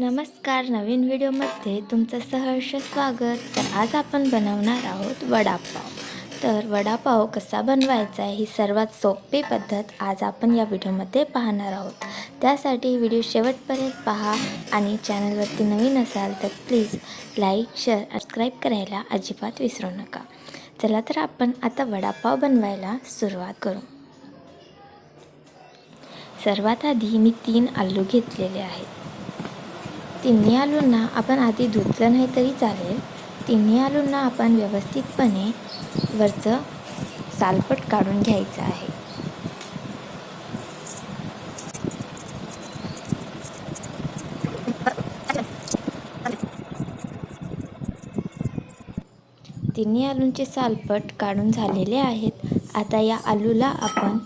नमस्कार नवीन व्हिडिओमध्ये तुमचं सहर्ष स्वागत. तर आज आपण बनवणार आहोत वडापाव. तर वडापाव कसा बनवायचा आहे ही सर्वात सोपी पद्धत आज आपण या व्हिडिओमध्ये पाहणार आहोत. त्यासाठी व्हिडिओ शेवटपर्यंत पहा आणि चॅनलवरती नवीन असाल तर प्लीज लाईक शेअर सबस्क्राईब करायला अजिबात विसरू नका. चला तर आपण आता वडापाव बनवायला सुरुवात करू. सर्वात आधी मी तीन आलू घेतलेले आहेत. तिन्ही आलूंना आपण आधी धुतलं नाही तरी चालेल. तिन्ही आलूंना आपण व्यवस्थितपणे वरचं सालपट काढून घ्यायचं आहे. तिन्ही आलूंचे सालपट काढून झालेले आहेत. आता या आलूला आपण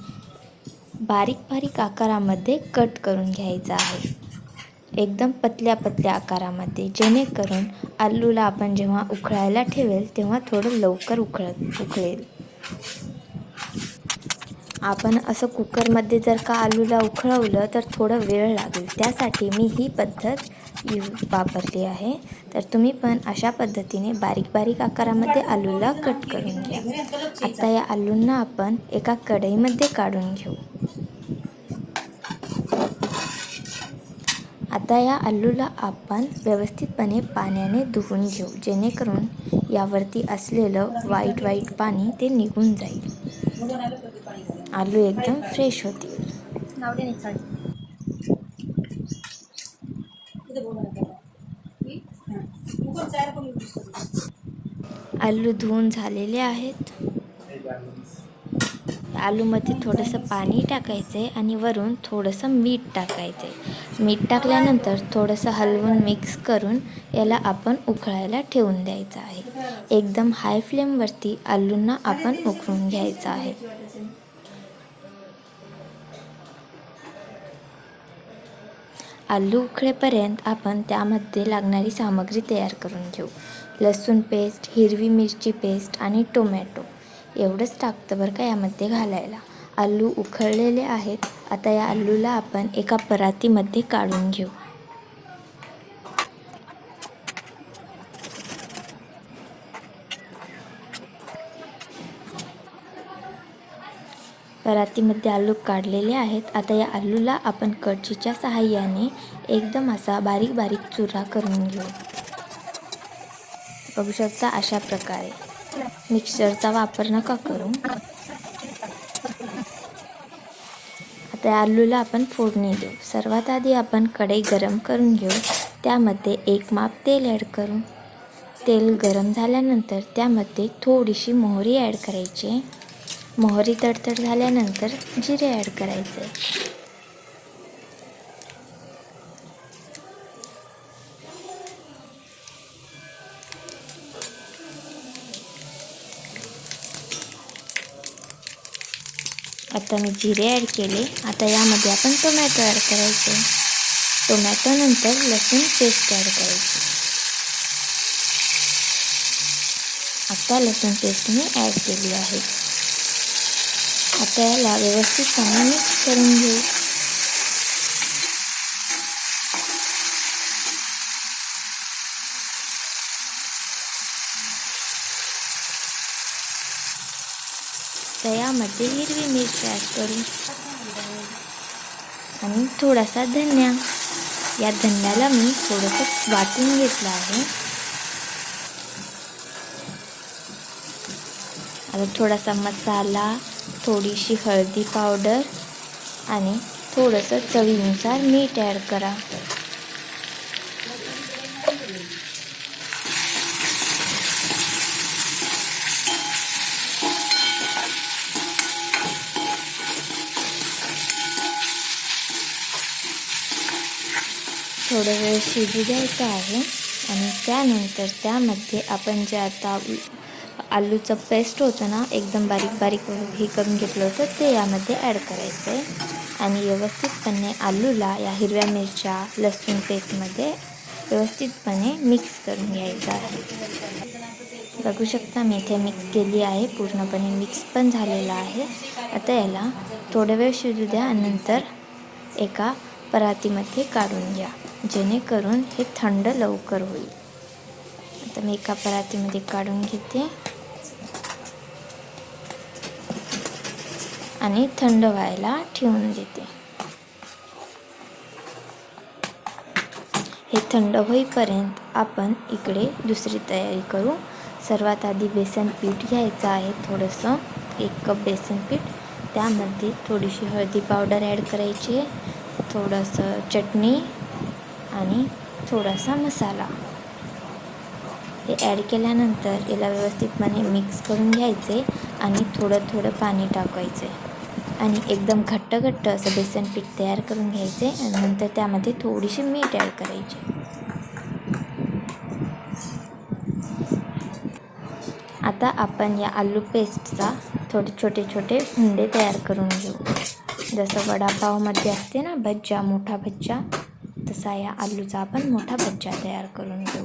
बारीक बारीक आकारामध्ये कट करून घ्यायचा आहे. एकदम पतल्या पतल्या आकारामध्ये जेणेकरून आलूला आपण जेव्हा उकळायला ठेवेल तेव्हा थोडं लवकर उकळ उकळेल. आपण असं कुकरमध्ये जर का आलूला उखळवलं तर थोडं वेळ लागेल. त्यासाठी मी ही पद्धत यू वापरली आहे. तर तुम्ही पण अशा पद्धतीने बारीक बारीक आकारामध्ये आलूला कट करून घ्या. आता या आलूंना आपण एका कढईमध्ये काढून घेऊ. आता या आलूला आपण व्यवस्थितपणे पाण्याने धुवून घेऊ. जेणेकरून यावरती असलेलं वाईट वाईट पाणी ते निघून जाईल. आलू एकदम फ्रेश होतील. आलू धुवून झालेले आहेत. आलूमध्ये थोडंसं पाणी टाकायचं आहे आणि वरून थोडंसं मीठ टाकायचं आहे. मीठ टाकल्यानंतर थोडंसं हलवून मिक्स करून याला आपण उकळायला ठेवून द्यायचं आहे. एकदम हाय फ्लेमवरती आलूंना आपण उकळून घ्यायचं आहे. आलू उकळेपर्यंत आपण त्यामध्ये लागणारी सामग्री तयार करून घेऊ. लसूण पेस्ट हिरवी मिरची पेस्ट आणि टोमॅटो एवढंच टाकतं बरं का यामध्ये घालायला. आलू उखळलेले आहेत. आता या आलूला आपण एका परातीमध्ये काढून घेऊ. परातीमध्ये आलू काढलेले आहेत. आता या आलूला आपण कडचीच्या सहाय्याने एकदम असा बारीक बारीक चुरा करून घेऊ. बघू शकता अशा प्रकारे. मिक्सरचा वापर नका करू. आता या आलूला आपण फोडणी देऊ. सर्वात आधी आपण कढई गरम करून घेऊ. त्यामध्ये एक माप तेल ॲड करू. तेल गरम झाल्यानंतर त्यामध्ये थोडीशी मोहरी ॲड करायची मोहरी तडतड झाल्यानंतर जिरे ॲड करायचे आता मी जिरे ॲड केले. आता यामध्ये आपण टोमॅटो ॲड करायचे. टोमॅटोनंतर लसूण पेस्ट ॲड करायची. आता लसूण पेस्ट मी ॲड केली आहे. आता याला व्यवस्थितपणे मिक्स करून घेऊ. तर हिरवी मिरची ॲड करू आणि थोडासा धन्या. या धन्याला मी थोडंसं वाटून घेतलं आहे. आता थोडासा मसाला थोडीशी हळदी पावडर आणि थोडंसं चवीनुसार मीठ ॲड करा. थोडं वेळ शिजू द्यायचं आहे आणि त्यानंतर त्यामध्ये आपण जे आता आलूचं पेस्ट होतं ना एकदम बारीक बारीक हे करून घेतलं होतं ते यामध्ये ॲड करायचं आहे आणि व्यवस्थितपणे आलूला या हिरव्या मिरच्या लसूण पेस्टमध्ये व्यवस्थितपणे मिक्स करून घ्यायचं आहे. बघू शकता मी इथे मिक्स केली आहे पूर्णपणे मिक्स पण झालेलं आहे. आता याला थोडा वेळ शिजू द्या आणि नंतर एका परातीमध्ये काढून घ्या. जेणेकरून हे थंड लवकर होईल. आता मी एका परातीमध्ये काढून घेते. आणि थंड व्हायला ठेवून देते. हे थंड होईपर्यंत आपण इकडे दुसरी तयारी करू. सर्वात आधी बेसन पीठ घ्यायचं आहे थोडंसं. एक कप बेसन पीठ. त्यामध्ये थोडीशी हळदी पावडर ॲड करायची आहे. थोडंसं चटणी. आणि थोडासा मसाला. हे ॲड केल्यानंतर याला व्यवस्थितपणे मिक्स करून घ्यायचे आणि थोडं थोडं पाणी टाकायचे. आणि एकदम घट्ट घट्ट असं बेसन पीठ तयार करून घ्यायचे आणि नंतर त्यामध्ये थोडीशी मीठ ॲड करायची. आता आपण या आलू पेस्टचा थोडे छोटे छोटे हुंडे तयार करून घेऊ. जसं वडापावमध्ये असते ना भज्जा मोठा भज्जा तसा या आलूचा आपण मोठा भज्जा तयार करून घेऊ.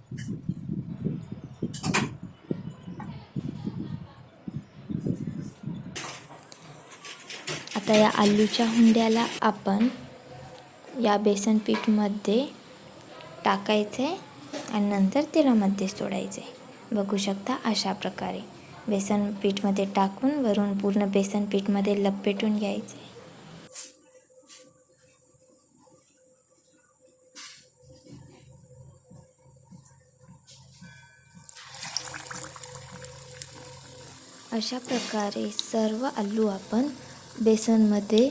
आता या आलूच्या हुंड्याला आपण या बेसन पीठमध्ये टाकायचे आणि नंतर तेलामध्ये सोडायचे. बघू शकता अशा प्रकारे. बेसन पीठमध्ये टाकून वरून पूर्ण बेसन पीठमध्ये लपेटून घ्यायचे. अशा प्रकारे सर्व आलू आपण बेसनमध्ये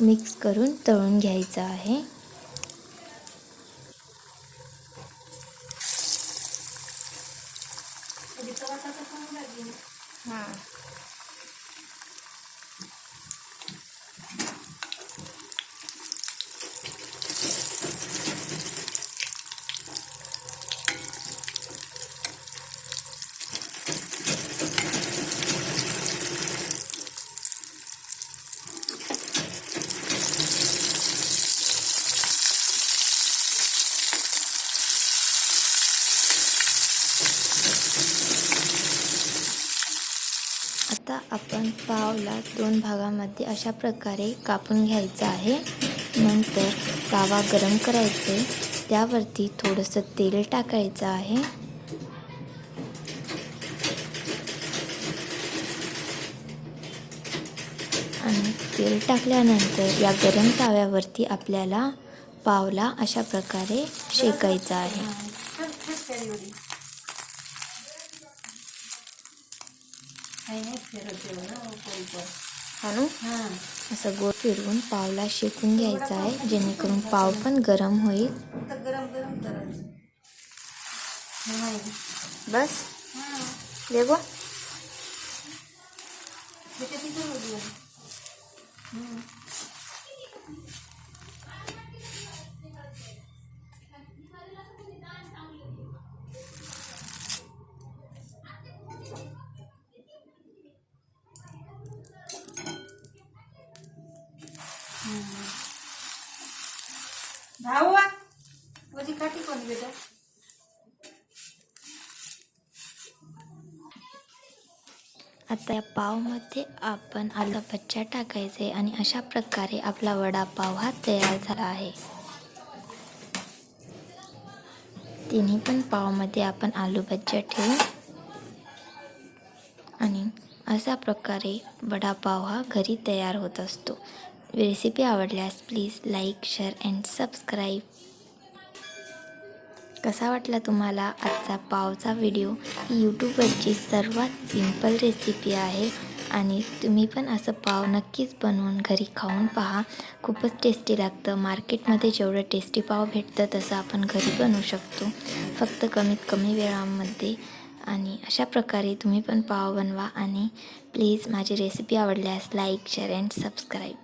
मिक्स करून तळून घ्यायचं आहे. आता आपण पावला दोन भागामध्ये अशा प्रकारे कापून घ्यायचं आहे. नंतर तवा गरम करायचे. त्यावरती थोडंसं तेल टाकायचं आहे. आणि तेल टाकल्यानंतर या गरम ताव्यावरती आपल्याला पावला अशा प्रकारे शेकायचा आहे. आणू असं गोल फिरवून पावला शेकून घ्यायचा आहे जेणेकरून पाव पण गरम होईल. गरम गरम करायचं बस? देखो आता या पावमध्ये आपण आलं भज्जा टाकायचे आणि अशा प्रकारे आपला वडापाव हा तयार झाला आहे. तिन्ही पण पावमध्ये आपण आलू भज्जा ठेवू आणि अशा प्रकारे वडापाव हा घरी तयार होत असतो. रेसिपी आवडल्यास please like share and subscribe. कसा वाटला तुम्हाला आजचा पावचा व्हिडिओ? ही यूट्यूबवरची सर्वात सिंपल रेसिपी आहे आणि तुम्ही पण असं पाव नक्कीच बनवून घरी खाऊन पहा. खूपच टेस्टी लागतं. मार्केटमध्ये जेवढं टेस्टी पाव भेटतं तसं आपण घरी बनवू शकतो. फक्त कमीत कमी वेळामध्ये आणि अशा प्रकारे तुम्ही पण पाव बनवा आणि प्लीज माझी रेसिपी आवडल्यास लाईक शेअर अँड सबस्क्राईब.